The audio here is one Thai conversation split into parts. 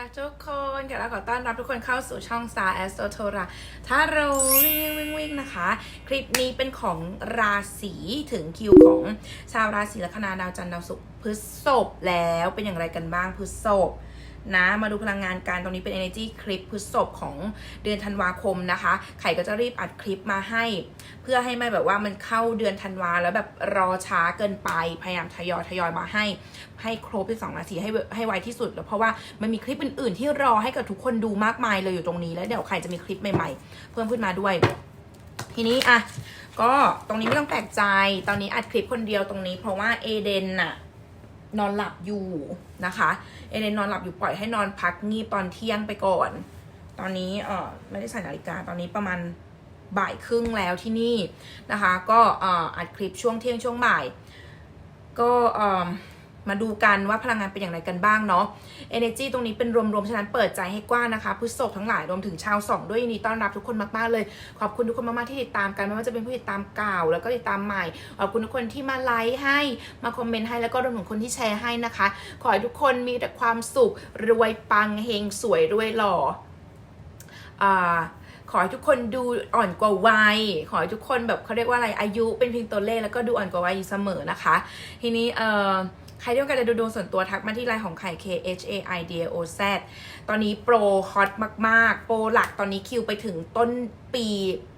ค่ะทุกคนค่ะแล้วขอต้อนรับทุกคนเข้าสู่ช่อง Star Astro t o r a ถ้าเราวิ่งวิ่งวิ่งนะคะ คลิปนี้เป็นของราศีถึงคิวของชาวราศีลัคนาดาวจันทร์ดาวศุกร์พฤษภแล้วเป็นอย่างไรกันบ้างพฤษภ นะ มาดูพลังงานการตรงนี้เป็น energy คลิปพฤษภของเดือนธันวาคมนะคะ ไข่ก็จะรีบอัดคลิปมาให้ เพื่อให้ไม่แบบว่ามันเข้าเดือนธันวาแล้วแบบรอช้าเกินไป พยายามทยอยทยอยมาให้ ให้ครบที่สองนาทีให้ให้ไวที่สุดแล้วเพราะว่ามันมีคลิปอื่น ๆ ที่รอให้กับทุกคนดูมากมายเลยอยู่ตรงนี้แล้วเดี๋ยวใครจะมีคลิปใหม่ ๆ เพิ่มขึ้นมาด้วย ทีนี้อะก็ตรงนี้ไม่ต้องแปลกใจ ตอนนี้อัดคลิปคนเดียวตรงนี้ เพราะว่าเอเดนน่ะ นอนหลับอยู่นะคะเอเดนนอนหลับอยู่ปล่อยให้นอนพักงีบตอนเที่ยงไปก่อน ตอนนี้เออไม่ได้ใส่นาฬิกาตอนนี้ประมาณบ่ายครึ่งแล้วที่นี่นะคะ ก็เอ่ออัดคลิปช่วงเที่ยงช่วงบ่าย ก็เอ่อ มาดูกันว่าพลังงานเป็นอย่างไรกันบ้างเนาะ energy ตรงนี้เป็นรวมๆ ฉะนั้นเปิดใจให้กว้างนะคะพฤษภทั้งหลายรวมถึงชาวสองด้วยยินดีต้อนรับทุกคนมากๆเลย ขอบคุณทุกคนมากๆที่ติดตามกันไม่ว่าจะเป็นผู้ติดตามเก่า แล้วก็ติดตามใหม่ ขอบคุณทุกคนที่มาไลค์ให้มาคอมเมนต์ให้แล้วก็รวมถึงคนที่แชร์ให้นะคะ ขอให้ทุกคนมีแต่ความสุขรวยปังเฮงสวยรวยหล่ออ่าขอให้ทุกคนดูอ่อนกว่าวัย ขอให้ทุกคนแบบเขาเรียกว่าอะไรอายุเป็นเพียงตัวเลขแล้วก็ดูอ่อนกว่าวัยอยู่เสมอนะคะ ทีนี้เอ่อ ใครที่ต้องการจะดูดวงส่วนตัวทักมาที่ไลน์ของไข่ K H A I D A O Z ตอนนี้โปรฮอตมากๆ โปรหลักตอนนี้คิวไปถึงต้นปี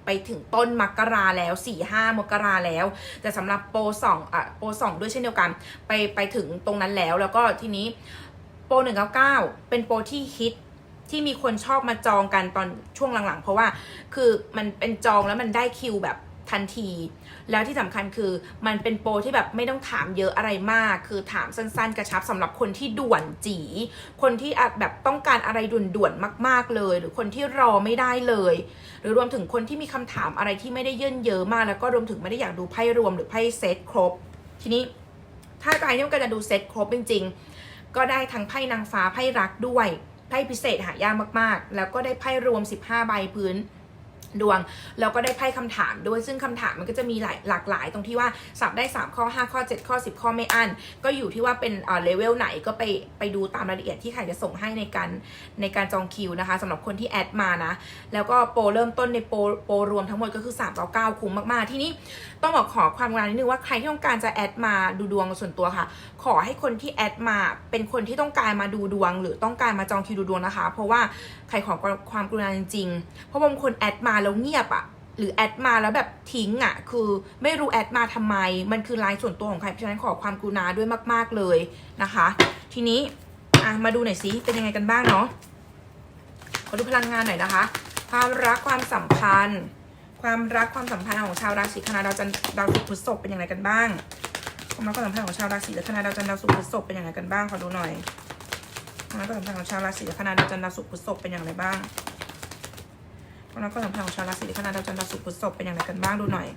ไปถึงต้นมกราแล้ว4-5มกราแล้ว แต่สำหรับโปร2อะโปร2ด้วยเช่นเดียวกัน ไปไปถึงตรงนั้นแล้วแล้วก็ทีนี้โปร199 เป็นโปรที่ฮิตที่มีคนชอบมาจองกันตอนช่วงหลังๆ เพราะว่าคือมันเป็นจองแล้วมันได้คิวแบบ ทันที แล้วที่สำคัญคือมันเป็นโปรที่แบบไม่ต้องถามเยอะอะไรมาก คือถามสั้นๆ กระชับสำหรับคนที่ด่วนจี คนที่แบบต้องการอะไรด่วนๆมาก ๆเลย หรือคนที่รอไม่ได้เลย หรือรวมถึงคนที่มีคำถามอะไรที่ไม่ได้เยินเยอะมาก แล้วก็รวมถึงไม่ได้อยากดูไพ่รวมหรือไพ่เซตครบ ทีนี้ถ้าใครที่ต้องการจะดูเซตครบจริง ๆ ก็ได้ทั้งไพ่นางฟ้าไพ่รักด้วยไพ่พิเศษหายากมากๆ แล้วก็ได้ไพ่รวม 15 ใบพื้น ดวงแล้วก็ได้ไพ่คำถามด้วยซึ่งคำถามมันก็จะมีหลายหลากหลายตรงที่ว่าสับได้ 3 ข้อ 5 ข้อ 7 ข้อ 10 ข้อไม่อั้นก็อยู่ที่ว่าเป็นเลเวลไหนก็ไปไปดูตามรายละเอียดที่ใครจะส่งให้ในการในการจองคิวนะคะสำหรับคนที่แอดมานะ แล้วก็โปรเริ่มต้นในโปรโปรรวมทั้งหมดก็คือ3 9 9คุ้มมาก ๆ ที่นี้ต้องบอกขอความกรุณานิดนึงว่าใครที่ต้องการจะแอดมาดูดวงส่วนตัวค่ะ ขอให้คนที่แอดมาเป็นคนที่ต้องการมาดูดวง หรือต้องการมาจองคิวดูดวงนะคะ เพราะว่าใครขอความกรุณาจริงๆเพราะบางคนแอดมาแล้วเงียบอะหรือแอดมาแล้วแบบทิ้งอะ่ะคือไม่รู้แอดมาทำไม มันคือไลน์ส่วนตัวของใครเพราะฉะนั้นขอความกรุณาด้วยมาก ๆเลยนะคะ ทีนี้อะมาดูหน่อยสิเป็นยังไงกันบ้างเนาะขอดูพลังงานหน่อยนะคะ ความรักความสัมพันธ์ ความรักความสัมพันธ์ของชาวราศีคณะดาวจันทร์ดาวศุกร์พฤษภเป็นยังไงกันบ้างความรักความสัมพันธ์ของชาวราศีและคณะดาวจันทร์ดาวศุกร์พฤษภเป็นยังไงกันบ้างขอดูหน่อยความรักความสัมพันธ์ของชาวราศีและคณะดาวจันทร์ดาวศุกร์พฤษภเป็นอย่างไรบ้าง ความรักความสัมพันธ์ของชาวราศีและคณะดาวจันทร์ดาวศุกร์พฤษภเป็นอย่างไรกันบ้างดูหน่อย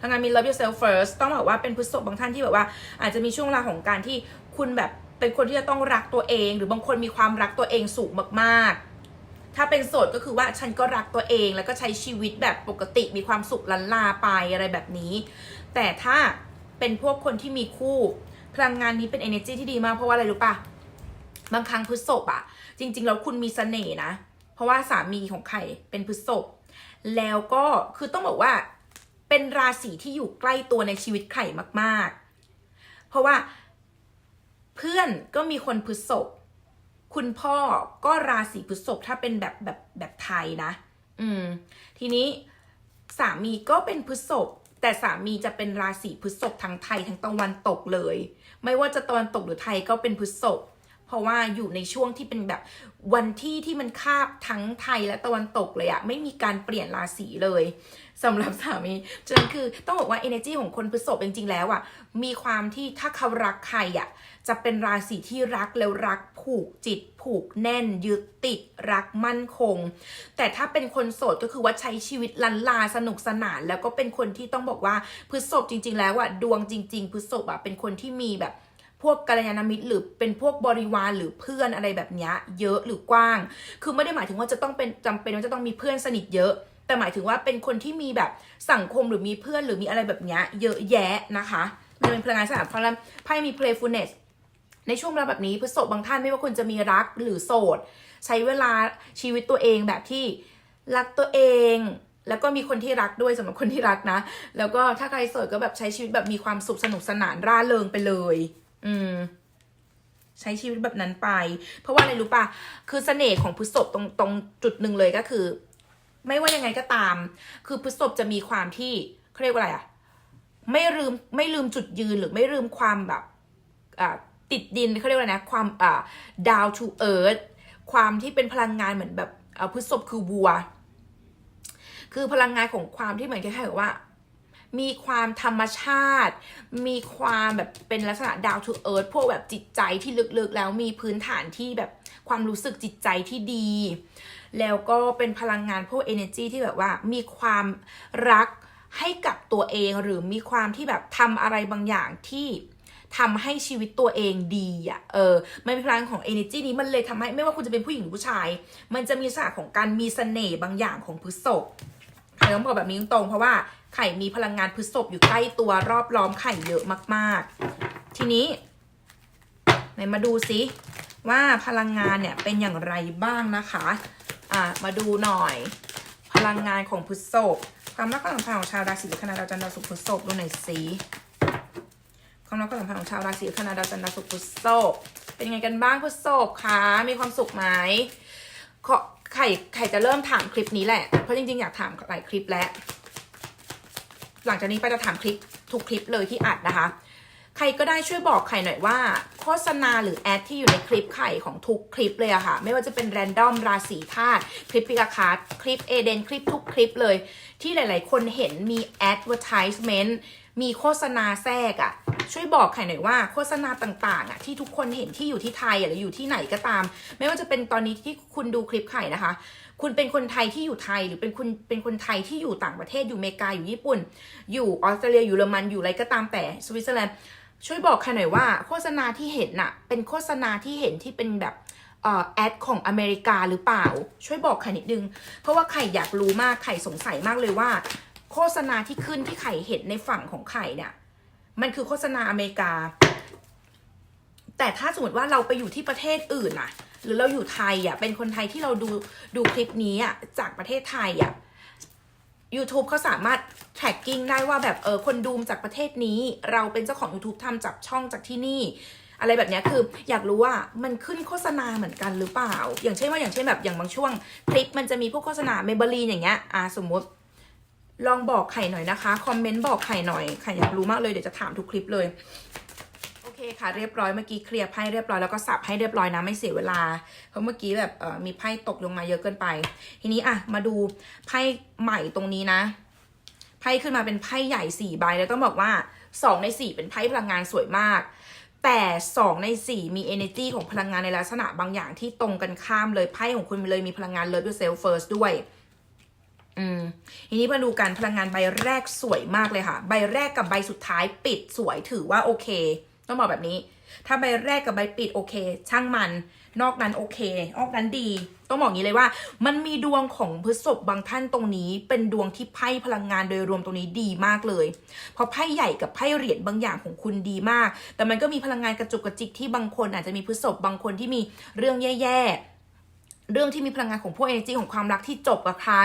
ทางงานมี love yourself first ต้องบอกว่าเป็นพฤษภบางท่านที่แบบว่า อาจจะมีช่วงเวลาของการที่คุณแบบเป็นคนที่จะต้องรักตัวเอง หรือบางคนมีความรักตัวเองสูงมากๆ ถ้าเป็นโสดก็คือว่าฉันก็รักตัวเองแล้วก็ใช้ชีวิตแบบปกติมีความสุขลันลาไปอะไรแบบนี้ แต่ถ้าเป็นพวกคนที่มีคู่พลังงานนี้เป็น energy ที่ดีมากเพราะว่าอะไรรู้ปะบางครั้งพฤษภอะจริง ๆ แล้วคุณมีเสน่ห์นะ ราะว่าสามีของไข่เป็นพฤษภแล้วก็คือต้องบอกว่าเป็นราศีที่อยู่ใกล้ตัวในชีวิตไข่มาก ๆ เพราะว่าเพื่อนก็มีคนพฤษภคุณพ่อก็ราศีพฤษภถ้าเป็นแบบแบบแบบไทยนะ อืม ทีนี้สามีก็เป็นพฤษภแต่สามีจะเป็นราศีพฤษภทั้งไทยทั้งตะวันตกเลย ไม่ว่าจะตะวันตกหรือไทยก็เป็นพฤษภ เพราะว่าอยู่ในช่วงที่เป็นแบบวันที่ที่มันคาบทั้งไทยและตะวันตกเลยอะไม่มีการเปลี่ยนราศีเลยสำหรับสามีฉะนั้นคือต้องบอกว่า energy ของคนพฤษภจริง ๆ แล้วอะมีความที่ถ้าเขารักใครอะจะเป็นราศีที่รักแล้วรักผูกจิต ผูกแน่น ยึดติดรักมั่นคง แต่ถ้าเป็นคนโสดก็คือว่าใช้ชีวิตลันลาสนุกสนาน แล้วก็เป็นคนที่ต้องบอกว่าพฤษภจริง ๆ แล้วอะดวงจริง ๆพฤษภอะเป็นคนที่มีแบบ พวกกัลยาณมิตร หรือเป็นพวกบริวารหรือเพื่อนอะไรแบบนี้เยอะหรือกว้าง คือไม่ได้หมายถึงว่าจะต้องเป็นจำเป็นว่าจะต้องมีเพื่อนสนิทเยอะ แต่หมายถึงว่าเป็นคนที่มีแบบสังคมหรือมีเพื่อนหรือมีอะไรแบบนี้เยอะแยะนะคะมันเป็นพลังงานสนามพราะฉะนั้นไพ่มี playfulness ในช่วงเวลาแบบนี้พฤษภบางท่านไม่ว่าคุณจะมีรักหรือโสด ใช้เวลาชีวิตตัวเองแบบที่รักตัวเอง แล้วก็มีคนที่รักด้วยสำหรับคนที่รักนะ แล้วก็ถ้าใครโสดก็แบบใช้ชีวิตแบบมีความสุขสนุกสนานร่าเริงไปเลย อืม ใช้ชีวิตแบบนั้นไป เพราะว่าอะไรรู้ปะคือเสน่ห์ของพฤษภตรงตรงจุดหนึ่งเลยก็คือ ไม่ว่ายังไงก็ตาม คือพฤษภจะมีความที่เขาเรียกว่าอะไรอะไม่ลืมไม่ลืมจุดยืนหรือไม่ลืมความแบบอ่าติดดินเขาเรียกว่าไรนะ ความอ่า down to earth ความที่เป็นพลังงานเหมือนแบบอ่าพฤษภคือวัว คือพลังงานของความที่เหมือนคล้ายๆกับว่า มีความธรรมชาติ มีความแบบเป็นลักษณะ down to earth พวกแบบจิตใจที่ลึกๆ แล้วมีพื้นฐานที่แบบความรู้สึกจิตใจที่ดี แล้วก็เป็นพลังงานพวก energy ที่แบบว่ามีความรักให้กับตัวเองหรือมีความที่แบบทำอะไรบางอย่างที่ทำให้ชีวิตตัวเองดีอะ เออ มันเป็นพลังของ energy นี้มันเลยทำให้ไม่ว่าคุณจะเป็นผู้หญิงหรือผู้ชาย มันจะมีลักษณะของการมีเสน่ห์บางอย่างของพฤษภ ไข่ต้องบอกแบบนี้ตรงเพราะว่าไข่มีพลังงานพฤษภอยู่ใกล้ตัวรอบล้อมไข่เยอะมาก ๆ ทีนี้ไหนมาดูซิว่าพลังงานเนี่ยเป็นอย่างไรบ้างนะคะ อะมาดูหน่อย พลังงานของพฤษภความรักความสัมพันธ์ของชาวราศีคณะดาวจันทร์ดาวศุกร์พฤษภดูหน่อยสิความรักความสัมพันธ์ของชาวราศีคณะดาวจันทร์ดาวศุกร์พฤษภเป็นยังไงกันบ้างพฤษภคะมีความสุขไหมขอ ไข่ไข่จะเริ่มถามคลิปนี้แหละ เพราะจริงๆ อยากถามหลายคลิปแล้ว หลังจากนี้ไปจะถามคลิปทุกคลิปเลยที่อัดนะคะ ใครก็ได้ช่วยบอกไข่หน่อยว่า โฆษณาหรือแอดที่อยู่ในคลิปไข่ของทุกคลิปเลยอะค่ะ ไม่ว่าจะเป็นแรนดอมราศีธาตุคลิปพิกาคาร์ดคลิปเอเดนคลิปทุกคลิปเลย ที่หลาย ๆ คนเห็นมี advertisement มีโฆษณาแทรกอะ ช่วยบอกไข่หน่อยว่าโฆษณาต่างๆอะที่ทุกคนเห็นที่อยู่ที่ไทยอะหรืออยู่ที่ไหนก็ตาม ไม่ว่าจะเป็นตอนนี้ที่คุณดูคลิปไข่นะคะ คุณเป็นคนไทยที่อยู่ไทยหรือเป็นคุณเป็นคนไทยที่อยู่ต่างประเทศอยู่อเมริกาอยู่ญี่ปุ่น อยู่ออสเตรเลียอยู่เยอรมันอยู่อะไรก็ตามแต่สวิตเซอร์แลนด์ช่วยบอกใครหน่อยว่าโฆษณาที่เห็นน่ะเป็นโฆษณาที่เห็นที่เป็นแบบเอ่อแอดของอเมริกาหรือเปล่า ช่วยบอกไข่นิดนึง เพราะว่าไข่อยากรู้มากไข่สงสัยมากเลยว่า โฆษณาที่ขึ้นที่ไข่เห็นในฝั่งของไข่เนี่ย มันคือโฆษณาอเมริกา แต่ถ้าสมมติว่าเราไปอยู่ที่ประเทศอื่นน่ะหรือเราอยู่ไทยอะเป็นคนไทยที่เราดูดูคลิปนี้อะจากประเทศไทยอะ YouTube เขาสามารถ tracking ได้ว่าแบบเออคนดูมจากประเทศนี้ เราเป็นเจ้าของ YouTube ทำจากช่องจากที่นี่ อะไรแบบเนี้ยคือ อยากรู้ว่ามันขึ้นโฆษณาเหมือนกันหรือเปล่า อย่างเช่นว่าอย่างเช่นแบบอย่างบางช่วงคลิปมันจะมีพวกโฆษณาเมเบลีนอย่างเงี้ยอ่าสมมติ ลองบอกไข่หน่อยนะคะ คอมเมนต์บอกไข่หน่อยไข่อยากรู้มากเลยเดี๋ยวจะถามทุกคลิปเลย โอเคค่ะ เรียบร้อยเมื่อกี้เคลียร์ไพ่เรียบร้อยแล้วก็สับให้เรียบร้อยนะไม่เสียเวลา เพราะเมื่อกี้แบบมีไพ่ตกลงมาเยอะเกินไป ทีนี้อะมาดูไพ่ใหม่ตรงนี้นะไพ่ขึ้นมาเป็นไพ่ใหญ่สี่ใบแล้วต้องบอกว่าสองในสี่เป็นไพ่พลังงานสวยมาก แต่สองในสี่มี energy ของพลังงานในลักษณะบางอย่างที่ตรงกันข้ามเลยไพ่ของคุณเลยมีพลังงาน love yourself first ด้วย ทีนี้มาดูกันพลังงานใบแรกสวยมากเลยค่ะ ใบแรกกับใบสุดท้ายปิดสวยถือว่าโอเค ต้องบอกแบบนี้ ถ้าใบแรกกับใบปิดโอเค ช่างมัน นอกนั้นโอเคนอกนั้นดี ต้องบอกอย่างนี้เลยว่า มันมีดวงของพฤษภบางท่านตรงนี้ เป็นดวงที่ไพ่พลังงานโดยรวมตรงนี้ดีมากเลย เพราะไพ่ใหญ่กับไพ่เหรียญบางอย่างของคุณดีมาก แต่มันก็มีพลังงานกระจุกกระจิกที่บางคนอาจจะมีพฤษภบางคนที่มีเรื่องแย่ๆ เรื่องที่มีพลังงานของพวก energy ของความรักที่จบกับใคร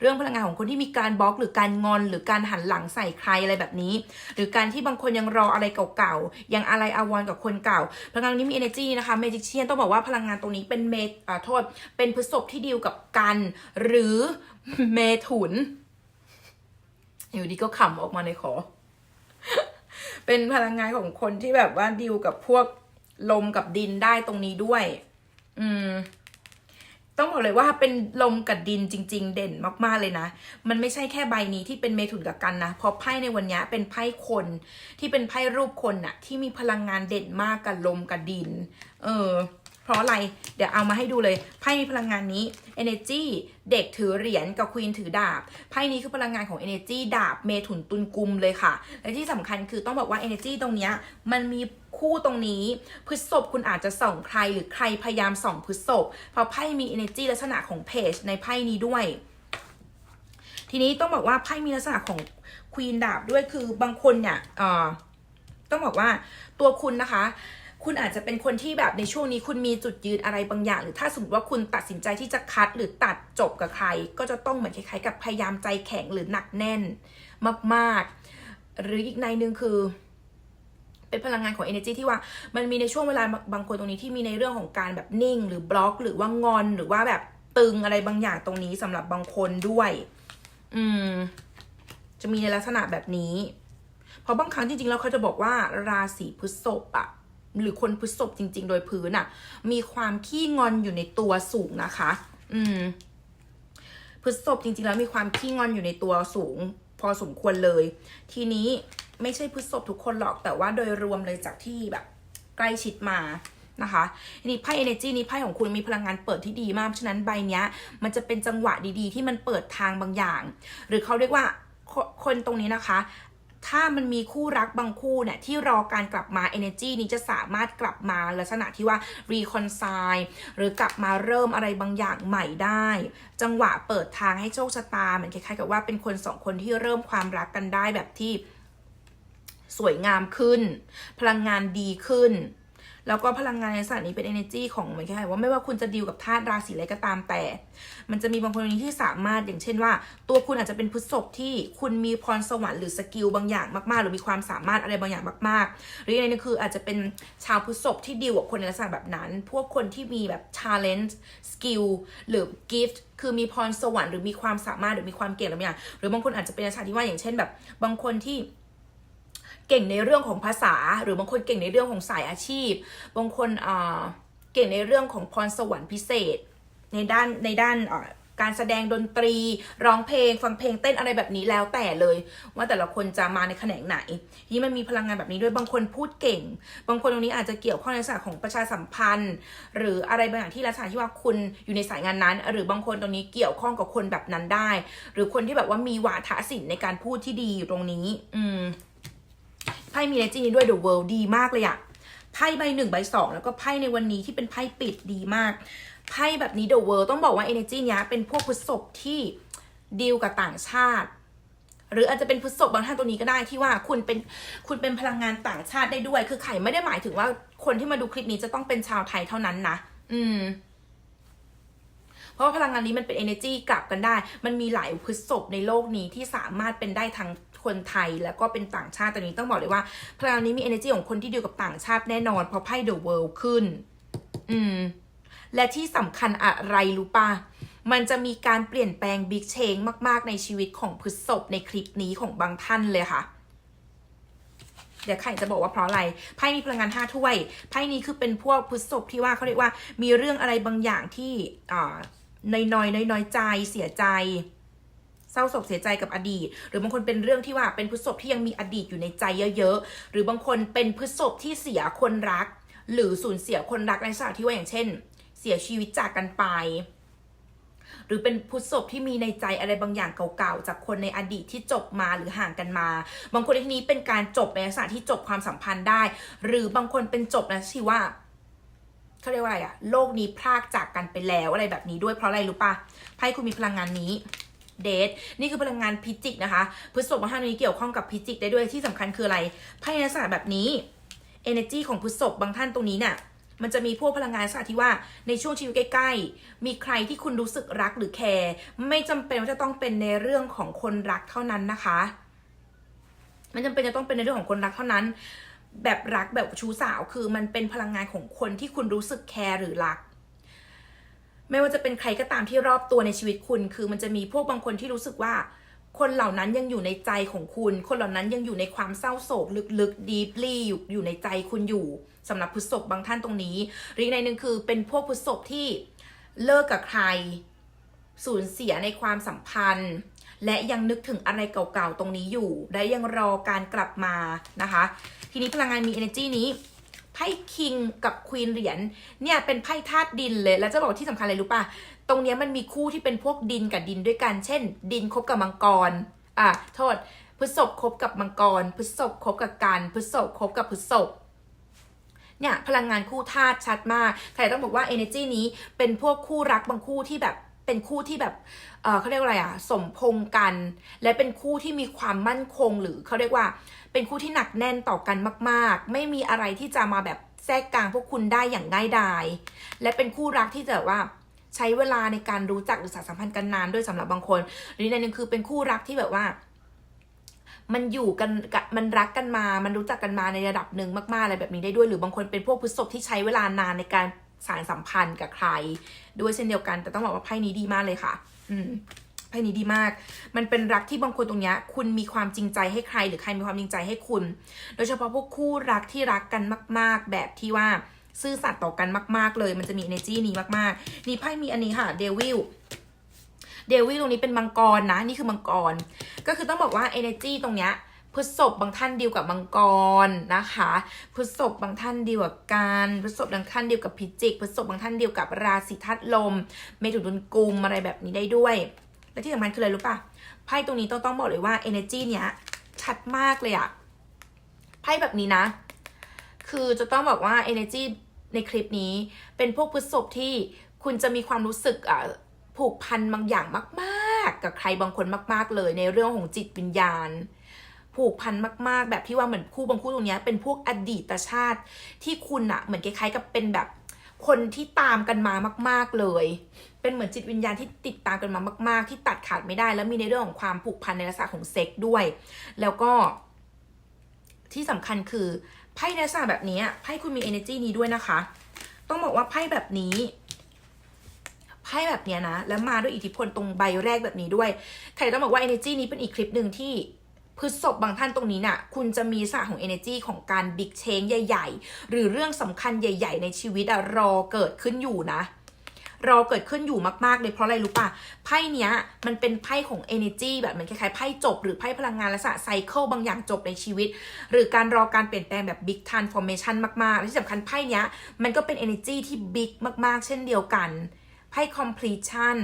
เรื่องพลังงานของคนที่มีการบล็อกหรือการงอน หรือการหันหลังใส่ใครอะไรแบบนี้ หรือการที่บางคนยังรออะไรเก่าๆ ยังอะไรอาวรกับคนเก่า พลังงานนี้มี energy นะคะ magician ต้องบอกว่าพลังงานตรงนี้เป็นเมทอ่าโทษ เป็นพฤษภที่ดีลกับกัน หรือเมถุน อยู่ดีก็ขำออกมาในขอเป็นพลังงานของคนที่แบบว่าดีลกับพวกลมกับดินได้ตรงนี้ด้วย อืม ต้องบอกเลยว่าเป็นลมกับดินจริง ๆ เด่นมากๆเลยนะ มันไม่ใช่แค่ใบนี้ที่เป็นเมถุนกับกันนะ เพราะไพ่ในวันนี้เป็นไพ่คนที่เป็นไพ่รูปคนน่ะที่มีพลังงานเด่นมากกับลมกับดิน เออ เพราะอะไร เดี๋ยวเอามาให้ดูเลย ไพ่มีพลังงานนี้ energy เด็กถือเหรียญกับควีนถือดาบ ไพ่นี้คือพลังงานของ energy ดาบเมถุนตุนกุมเลยค่ะ และที่สำคัญคือต้องบอกว่า energy ตรงเนี้ยมันมี คู่ตรงนี้พฤษภคุณอาจจะส่องใครหรือใครพยายามส่องพฤษภเพราะไพ่มี energy ลักษณะของเพจในไพ่นี้ด้วย ทีนี้ต้องบอกว่าไพ่มีลักษณะของควีนดาบด้วยคือบางคนเนี่ยเอ่อต้องบอกว่าตัวคุณนะคะคุณอาจจะเป็นคนที่แบบในช่วงนี้คุณมีจุดยืนอะไรบางอย่าง หรือถ้าสมมติว่าคุณตัดสินใจที่จะคัดหรือตัดจบกับใคร ก็จะต้องเหมือนคล้ายๆกับพยายามใจแข็งหรือหนักแน่นมาก ๆ หรืออีกในหนึ่งคือ เป็นพลังงานของ energy ที่ว่ามันมีในช่วงเวลาบางคนตรงนี้ที่มีในเรื่องของการแบบนิ่ง หรือบล็อก หรือว่างอนหรือว่าแบบตึงอะไรบางอย่างตรงนี้สำหรับบางคนด้วย อืม จะมีในลักษณะแบบนี้ เพราะบางครั้งจริงๆแล้วเขาจะบอกว่าราศีพฤษภอะหรือคนพฤษภจริง ๆ โดยพื้นอะมีความขี้งอนอยู่ในตัวสูงนะคะ อืมพฤษภจริง ๆ แล้วมีความขี้งอนอยู่ในตัวสูง พอสมควรเลย ทีนี้ ไม่ใช่พฤษภทุกคนหรอกแต่ว่าโดยรวมเลยจากที่แบบใกล้ชิดมานะคะนี้ไพ่ energy นี้ไพ่ของคุณมีพลังงานเปิดที่ดีมากฉะนั้นใบเนี้ย มันจะเป็นจังหวะดีๆ ที่มันเปิดทางบางอย่าง หรือเขาเรียกว่าคคนตรงนี้นะคะ ถ้ามันมีคู่รักบางคู่เนี่ยที่รอการกลับมา energy นี้จะสามารถกลับมาลักษณะที่ว่า reconcile หรือกลับมาเริ่มอะไรบางอย่างใหม่ได้ จังหวะเปิดทางให้โชคชะตาเหมือนคล้ายๆกับว่าเป็นคนสองคนที่เริ่มความรักกันได้แบบที่ สวยงามขึ้น พลังงานดีขึ้น แล้วก็พลังงานในลักษณะนี้เป็น energy ของเหมือนคล้ายๆว่าไม่ว่าคุณจะดีลกับธาตุราศีอะไรก็ตามแต่ มันจะมีบางคนนี้ที่สามารถอย่างเช่นว่า ตัวคุณอาจจะเป็นพฤษภที่คุณมีพรสวรรค์หรือสกิลบางอย่างมากๆ หรือมีความสามารถอะไรบางอย่างมากๆ หรืออย่างนึงคืออาจจะเป็นชาวพฤษภที่ดีลกับคนในลักษณะแบบนั้น พวกคนที่มีแบบ talent skill หรือ gift คือมีพรสวรรค์หรือมีความสามารถหรือมีความเก่งอะไรบางอย่างหรือบางคนอาจจะเป็นลักษณะที่ว่าอย่างเช่นแบบ บางคนที่ เก่งในเรื่องของภาษา หรือบางคนเก่งในเรื่องของสายอาชีพ บางคนเก่งในเรื่องของพรสวรรค์พิเศษ ในด้านในด้านการแสดงดนตรี ร้องเพลง ฟังเพลงเต้นอะไรแบบนี้แล้วแต่เลย ว่าแต่ละคนจะมาในแขนงไหนที่มันมีพลังงานแบบนี้ด้วยบางคนพูดเก่ง บางคนตรงนี้อาจจะเกี่ยวข้องในลักษณะของประชาสัมพันธ์ หรืออะไรบางอย่างที่ลักษณะที่ว่าคุณอยู่ในสายงานนั้น หรือบางคนตรงนี้เกี่ยวข้องกับคนแบบนั้นได้ หรือคนที่แบบว่ามีวาทศิลป์ในการพูดที่ดีอยู่ตรงนี้ อืม ไพ่มีเลจีนี้ด้วย The World ดีมากเลยอะไพ่ใบหนึ่งใบสองแล้วก็ไพ่ในวันนี้ที่เป็นไพ่ปิดดีมาก ไพ่แบบนี้ The World ต้องบอกว่า Energy เนี้ยเป็นพวกพฤษภที่ดีลกับต่างชาติ หรืออาจจะเป็นพฤษภบางท่านตัวนี้ก็ได้ที่ว่าคุณเป็นคุณเป็นพลังงานต่างชาติได้ด้วย คือไข่ไม่ได้หมายถึงว่าคนที่มาดูคลิปนี้จะต้องเป็นชาวไทยเท่านั้นนะ อืมเพราะว่าพลังงานนี้มันเป็น energy กลับกันได้ มันมีหลายพฤษภในโลกนี้ที่สามารถเป็นได้ทั้ง คนไทยแล้วก็เป็นต่างชาติแต่นี้ต้องบอกเลยว่าพลังนี้มี energy ของคนที่ดีลกับต่างชาติแน่นอนเพราะไพ่ the world ขึ้น อืม และที่สำคัญอะไรรู้ปะมันจะมีการเปลี่ยนแปลงบิ๊กเชงมาก ๆ ในชีวิตของพฤษภในคลิปนี้ของบางท่านเลยค่ะ เดี๋ยวไข่จะบอกว่าเพราะอะไร ไพ่มีพลังงานห้าถ้วย ไพ่นี้คือเป็นพวกพฤษภที่ว่าเขาเรียกว่า มีเรื่องอะไรบางอย่างที่อ่าน้อยน้อยน้อยน้อยๆใจเสียใจ เศร้าโศกเสียใจกับอดีต หรือบางคนเป็นเรื่องที่ว่าเป็นพฤษภที่ยังมีอดีตอยู่ในใจเยอะๆ หรือบางคนเป็นพฤษภที่เสียคนรัก หรือสูญเสียคนรักในสถานที่ว่าอย่างเช่น เสียชีวิตจากกันไป หรือเป็นพุทธศพที่มีในใจอะไรบางอย่างเก่าๆ จากคนในอดีตที่จบมาหรือห่างกันมา บางคนในที่นี้เป็นการจบในลักษณะที่จบความสัมพันธ์ได้ หรือบางคนเป็นจบนะที่ว่าเขาเรียกว่าอะไรอะโลกนี้พรากจากกันไปแล้วอะไรแบบนี้ด้วยเพราะอะไรรู้ปะไพ่คุณมีพลังงานนี้ เดทนี่คือพลังงานพิจิกนะคะพฤษภบางท่านนี้เกี่ยวข้องกับพิจิกได้ด้วยที่สำคัญคืออะไรไพ่ในลักษณะแบบนี้ energy ของพฤษภบางท่านตรงนี้เนี่ยมันจะมีพวกพลังงานลักษณะที่ว่าในช่วงชีวิตใกล้ ๆ มีใครที่คุณรู้สึกรักหรือแคร์ไม่จำเป็นว่าจะต้องเป็นในเรื่องของคนรักเท่านั้นนะคะไม่จำเป็นจะต้องเป็นในเรื่องของคนรักเท่านั้น แบบรักแบบชู้สาวคือมันเป็นพลังงานของคนที่คุณรู้สึกแคร์หรือรัก ไม่ว่าจะเป็นใครก็ตามที่รอบตัวในชีวิตคุณ คือมันจะมีพวกบางคนที่รู้สึกว่า คนเหล่านั้นยังอยู่ในใจของคุณ คนเหล่านั้นยังอยู่ในความเศร้าโศกลึกๆ deeply อยู่อยู่ในใจคุณอยู่สำหรับพฤษภบางท่านตรงนี้หรือในหนึ่งคือเป็นพวกพฤษภที่เลิกกับใคร สูญเสียในความสัมพันธ์ และยังนึกถึงอะไรเก่าๆตรงนี้อยู่ และยังรอการกลับมานะคะ ทีนี้พลังงานมี energy นี้ พ่คิงกับควีนเหรียญเนี่ยเป็นไพ่ธาตุดินเลย แล้วจะบอกที่สำคัญเลยรู้ป่ะ ตรงเนี้ยมันมีคู่ที่เป็นพวกดินกับดินด้วยกัน เช่น ดินคบกับมังกร อะโทษพฤษภคบกับมังกรพฤษภคบกับกันพฤษภคบกับพฤษภเนี่ยพลังงานคู่ธาตุชัดมากใครต้องบอกว่า energy นี้เป็นพวกคู่รักบางคู่ที่แบบ เป็นคู่ที่แบบเเขาเรียกว่าอะไรอะสมพงกัน และเป็นคู่ที่มีความมั่นคงหรือเขาเรียกว่า เป็นคู่ที่หนักแน่นต่อกันมาก ๆ ไม่มีอะไรที่จะมาแบบแทรกกลางพวกคุณได้อย่างง่ายดาย และเป็นคู่รักที่จะแบบว่าใช้เวลาในการรู้จักหรือสานสัมพันธ์กันนานด้วยสำหรับบางคน หรือในนึงคือเป็นคู่รักที่แบบว่า มันอยู่กันมันรักกันมา มันรู้จักกันมาในระดับหนึ่งมากๆอะไรแบบนี้ได้ด้วย หรือบางคนเป็นพวกพฤษภที่ใช้เวลานานในการ สารสัมพันธ์กับใคร ด้วยเช่นเดียวกัน แต่ต้องบอกว่าไพ่นี้ดีมากเลยค่ะ อืมไพ่นี้ดีมาก มันเป็นรักที่บางคนตรงเนี้ยคุณมีความจริงใจให้ใคร หรือใครมีความจริงใจให้คุณ โดยเฉพาะพวกคู่รักที่รักกันมาก ๆ แบบที่ว่าซื่อสัตย์ต่อกันมาก ๆ เลย มันจะมี energy นี้มากๆ นี่ไพ่มีอันนี้ค่ะ เดวิล เดวิลตรงนี้เป็นมังกรนะ นี่คือมังกร ก็คือต้องบอกว่า energy ตรงเนี้ย พฤษภบางท่านดีลกับมังกรนะคะพฤษภบางท่านดีลกับการพฤษภบางท่านดีลกับพิจิกพฤษภบางท่านดีลกับราศีธาตุลม เมถุนกุมอะไรแบบนี้ได้ด้วย และที่สำคัญคืออะไรรู้ปะไพ่ตรงนี้ต้องต้องบอกเลยว่า energy เนี้ยชัดมากเลยอะไพ่แบบนี้นะ คือจะต้องบอกว่า energy ในคลิปนี้เป็นพวกพฤษภที่คุณจะมีความรู้สึกอะผูกพันบางอย่างมาก ๆ กับใครบางคนมาก ๆ เลยในเรื่องของจิตวิญญาณ ผูกพันมาก ๆ แบบที่ว่าเหมือนคู่บางคู่ตรงนี้เป็นพวกอดีตชาติที่คุณอะเหมือนคล้ายๆกับเป็นแบบคนที่ตามกันมามาก ๆเลย เป็นเหมือนจิตวิญญาณที่ติดตามกันมามาก ๆ ที่ตัดขาดไม่ได้ แล้วมีในเรื่องของความผูกพันในลักษณะของเซ็กด้วย แล้วก็ ที่สำคัญคือไพ่ในลักษณะแบบนี้ไพ่คุณมี energy นี้ด้วยนะคะ ต้องบอกว่าไพ่แบบนี้ไพ่แบบเนี้ยนะ แล้วมาด้วยอิทธิพลตรงใบแรกแบบนี้ด้วยใครต้องบอกว่า energy นี้เป็นอีกคลิปหนึ่งที่ พฤษภบางท่านตรงนี้น่ะ คุณจะมีลักษณะของ energy ของการบิ๊กเชงใหญ่ ๆ หรือเรื่องสำคัญใหญ่ ๆ ในชีวิตอะรอเกิดขึ้นอยู่นะรอเกิดขึ้นอยู่มาก ๆ เลยเพราะอะไรรู้ป่ะ ไพ่เนี้ยมันเป็นไพ่ของ energy แบบเหมือนคล้ายๆไพ่จบหรือไพ่พลังงานลักษณะไซเคิลบางอย่างจบในชีวิต หรือการรอการเปลี่ยนแปลงแบบ big transformation มากๆและที่สำคัญไพ่เนี้ยมันก็เป็น energy ที่ big มาก ๆ เช่นเดียวกันไพ่ completion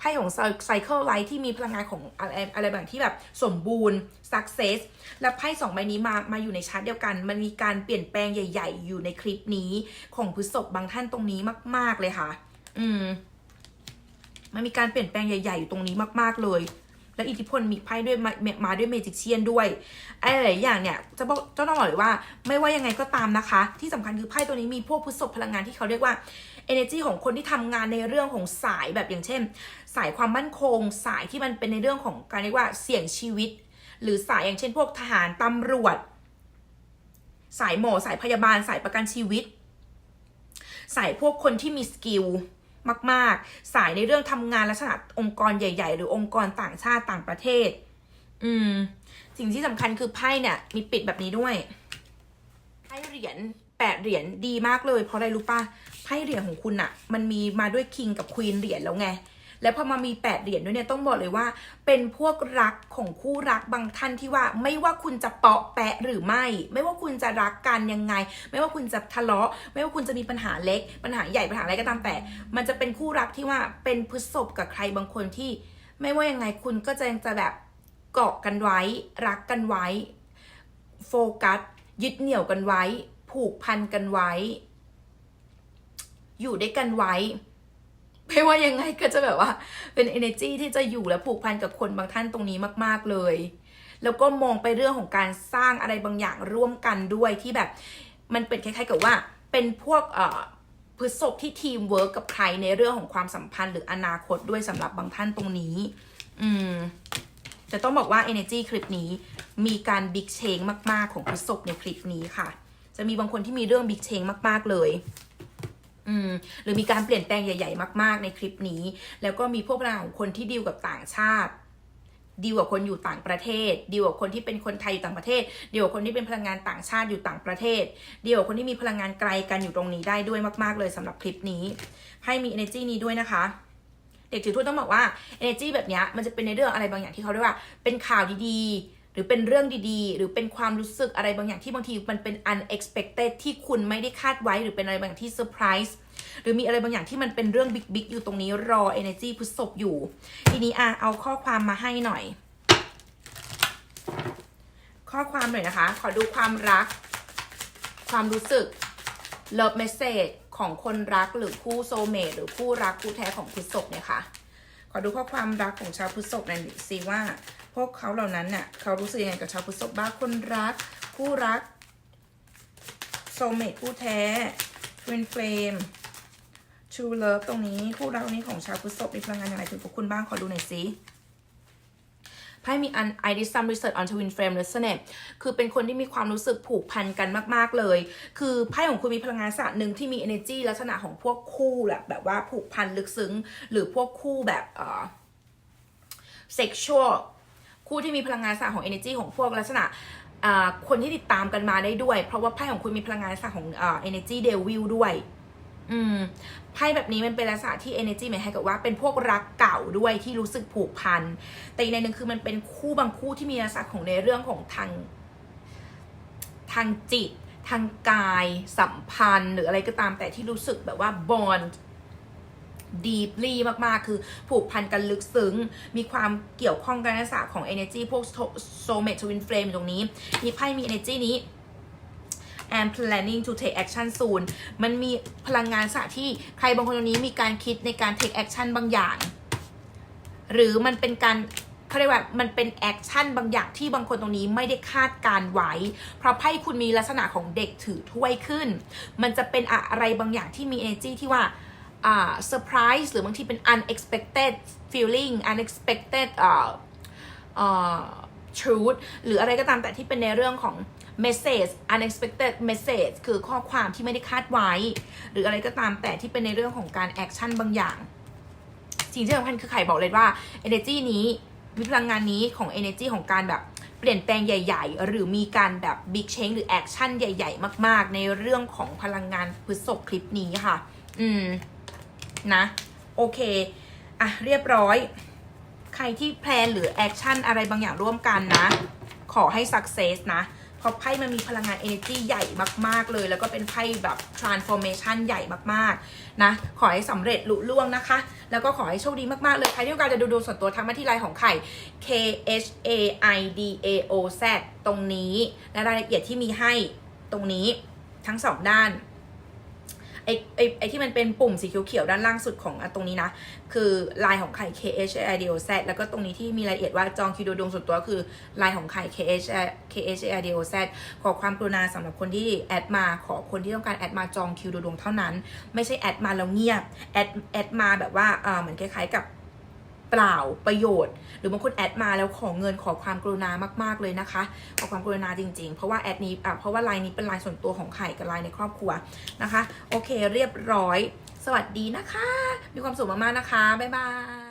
ไพ่ของ cycle life ที่มีพลังงานของอะไรอะไรแบบที่แบบสมบูรณ์ success และไพ่สองใบนี้มามาอยู่ในชาร์ตเดียวกัน มันมีการเปลี่ยนแปลงใหญ่ ๆ อยู่ในคลิปนี้ของพฤษภบางท่านตรงนี้มาก ๆเลยค่ะ อืมมันมีการเปลี่ยนแปลงใหญ่ ๆ อยู่ตรงนี้มาก ๆเลยและอิทธิพลมีไพ่ด้วยมามาด้วยเมจิกเชียนด้วยไอ้หลายอย่างเนี่ยจะบอกเจ้าต้องบอกเลยว่าไม่ว่ายังไงก็ตามนะคะ ที่สำคัญคือไพ่ตัวนี้มีพวกพฤษภพลังงานที่เขาเรียกว่า energy ของคนที่ทำงานในเรื่องของสายแบบอย่างเช่น สายความมั่นคง สายที่มันเป็นในเรื่องของการเรียกว่าเสี่ยงชีวิต หรือสายอย่างเช่นพวกทหารตำรวจ สายหมอสายพยาบาล สายประกันชีวิต สายพวกคนที่มีสกิลมาก ๆ สายในเรื่องทำงานลักษณะองค์กรใหญ่ ๆ หรือองค์กรต่างชาติต่างประเทศ อืม สิ่งที่สำคัญคือไพ่เนี่ย มีปิดแบบนี้ด้วยไพ่เหรียญแปดเหรียญดีมากเลย เพราะอะไรรู้ป่ะไพ่เหรียญของคุณอะมันมีมาด้วยคิงกับควีนเหรียญแล้วไง แล้วพอมามีแปดเหรียญด้วยเนี่ยต้องบอกเลยว่า เป็นพวกรักของคู่รักบางท่านที่ว่า ไม่ว่าคุณจะเปาะแปะหรือไม่ ไม่ว่าคุณจะรักกันยังไง ไม่ว่าคุณจะทะเลาะ ไม่ว่าคุณจะมีปัญหาเล็ก ปัญหาใหญ่ปัญหาอะไรก็ตามแต่ มันจะเป็นคู่รักที่ว่าเป็นพฤษภกับใครบางคนที่ ไม่ว่ายังไงคุณก็จะยังจะแบบเกาะกันไว้ รักกันไว้ โฟกัส ยึดเหนี่ยวกันไว้ ผูกพันกันไว้ อยู่ด้วยกันไว้ ไม่ว่ายังไงก็จะแบบว่า เป็น energy ที่จะอยู่และผูกพันกับคนบางท่านตรงนี้มาก ๆ เลย แล้วก็มองไปเรื่องของการสร้างอะไรบางอย่างร่วมกันด้วยที่แบบมันเป็นคล้ายๆกับว่าเป็นพวกเอ่อพฤษภที่ทีมเวิร์กกับใครในเรื่องของความสัมพันธ์หรืออนาคตด้วยสำหรับบางท่านตรงนี้ อืมแต่ต้องบอกว่า Energy คลิปนี้มีการบิ๊กเชงมาก ๆ ของพฤษภในคลิปนี้ค่ะ จะมีบางคนที่มีเรื่องบิ๊กเชงมาก ๆ เลย อืมหรือมีการเปลี่ยนแปลงใหญ่ๆ มาก ๆ ในคลิปนี้ แล้วก็มีพวกพลังของคนที่ดีลกับต่างชาติดีลกับคนอยู่ต่างประเทศ ดีลกับคนที่เป็นคนไทยอยู่ต่างประเทศ ดีลกับคนที่เป็นพลังงานต่างชาติอยู่ต่างประเทศ ดีลกับคนที่มีพลังงานไกลกันอยู่ตรงนี้ได้ด้วยมาก ๆ เลยสำหรับคลิปนี้ ให้มี energy นี้ด้วยนะคะ เด็กถือทูตต้องบอกว่า energy แบบนี้มันจะเป็นในเรื่องอะไรบางอย่างที่เขาเรียกว่า เป็นข่าวดีๆ หรือเป็นเรื่องดีๆ หรือเป็นความรู้สึกอะไรบางอย่างที่บางทีมันเป็น unexpected ที่คุณไม่ได้คาดไว้ หรือเป็นอะไรบางอย่างที่เซอร์ไพรส์ หรือมีอะไรบางอย่างที่มันเป็นเรื่องบิ๊กๆอยู่ตรงนี้รอ energy พุทศพอยู่ ทีนี้อะเอาข้อความมาให้หน่อย ข้อความหน่อยนะคะ ขอดูความรัก ความรู้สึก love message ของคนรักหรือคู่โซเมตหรือคู่รักคู่แท้ของพฤษภเนี่ยค่ะ ขอดูข้อความรักของชาวพฤษภหน่อยสิว่าพวกเขาเหล่านั้นน่ะเขารู้สึกยังไงกับชาวพฤษภบ้างคนรัก คู่รักโซเมทคู่แท้ Twin Flame True Love ตรง นี้คู่รักนี้ของชาวพฤษภมีพลังงานอย่างไรถึงพวกคุณบ้างขอดูหน่อยสิไพ่มีอัน I did some research on twin flame resonate คือเป็นคนที่มีความรู้สึกผูกพันกันมาก ๆ เลย คือไพ่ของคุณมีพลังงานศาสตร์หนึ่งที่มี energy ลักษณะของพวกคู่แบบแบบว่าผูกพันลึกซึ้ง หรือพวกคู่แบบเอ่อ sexual คู่ที่มีพลังงานศาสตร์ของ energy ของพวกลักษณะคนที่ติดตามกันมาได้ด้วย เพราะว่าไพ่ของคุณมีพลังงานศาสตร์ของอ่า energy devil ด้วย อืมไพ่แบบนี้มันเป็นลักษณะที่ energy หมายให้กับว่าเป็นพวกรักเก่าด้วยที่รู้สึกผูกพัน แต่อีกในหนึ่งคือมันเป็นคู่บางคู่ที่มีลักษณะของในเรื่องของทาง ทางจิต ทางกายสัมพันธ์ หรืออะไรก็ตามแต่ที่รู้สึกแบบว่า bond deeply มาก ๆ คือผูกพันกันลึกซึ้ง มีความเกี่ยวข้องกันในลักษณะของ energy พวก soulmate twin flame ตรงนี้ มีไพ่มี energy นี้ and planning to take action soon มันมีพลังงานสะที่ใครบางคนตรงนี้มีการคิดในการ take action บางอย่าง หรือมันเป็นการเขาเรียกว่ามันเป็นแอคชั่นบางอย่างที่บางคนตรงนี้ไม่ได้คาดการไว้ เพราะไพ่คุณมีลักษณะของเด็กถือถ้วยขึ้น มันจะเป็นอะไรบางอย่างที่มี energy ที่ว่าอ่าเซอร์ไพรส์หรือบางทีเป็น unexpected feeling unexpected อ่าเอ่อ truth หรืออะไรก็ตามแต่ที่เป็นในเรื่องของ message unexpected message คือข้อความที่ไม่ได้คาดไว้ หรืออะไรก็ตามแต่ที่เป็นในเรื่องของการ action บางอย่าง สิ่งที่สำคัญคือไข่บอกเลยว่า energy นี้มีพลังงานนี้ของ energy ของการแบบเปลี่ยนแปลงใหญ่ ๆ หรือมีการแบบ big change หรือ action ใหญ่ ๆ มาก ๆ ในเรื่องของพลังงานพฤษภคลิปนี้ค่ะ อืม นะ โอเค อะ เรียบร้อย ใครที่แพลนหรือแอคชั่นอะไรบางอย่างร่วมกันนะ ขอให้ success นะ เพราะไพ่มันมีพลังงาน energy ใหญ่มาก ๆ เลย แล้วก็เป็นไพ่แบบ transformation ใหญ่มากๆ นะ ขอให้สำเร็จลุล่วงนะคะ แล้วก็ขอให้โชคดีมาก ๆ เลย ใครที่ต้องการจะดูดวงส่วนตัวทักมาที่ไลน์ของไข่ K H A I D A O Z ตรงนี้ และรายละเอียดที่มีให้ตรงนี้ทั้งสองด้าน ไอ้ไอ้ไอ้ที่มันเป็นปุ่มสีเขียวๆด้านล่างสุดของอตรงนี้นะ คือลายของไข่ K H A I D O Z แล้วก็ตรงนี้ที่มีรายละเอียดว่าจองคิวดูดวงส่วนตัวคือลายของไข่ K H K H A I D O Z ขอความกรุณาสำหรับคนที่แอดมาขอคนที่ต้องการแอดมาจองคิวดูดวงเท่านั้น ไม่ใช่แอดมาแล้วเงียบแอดแอดมาแบบว่าเออเหมือนคล้ายๆกับ เปล่าประโยชน์ หรือบางคนแอดมาแล้วขอเงินขอความกรุณามากๆเลยนะคะ ขอความกรุณาจริง ๆ เพราะว่าแอดนี้อะเพราะว่าไลน์นี้เป็นไลน์ส่วนตัวของไข่กับไลน์ในครอบครัวนะคะ โอเคเรียบร้อย สวัสดีนะคะ มีความสุขมากๆนะคะบ๊ายบาย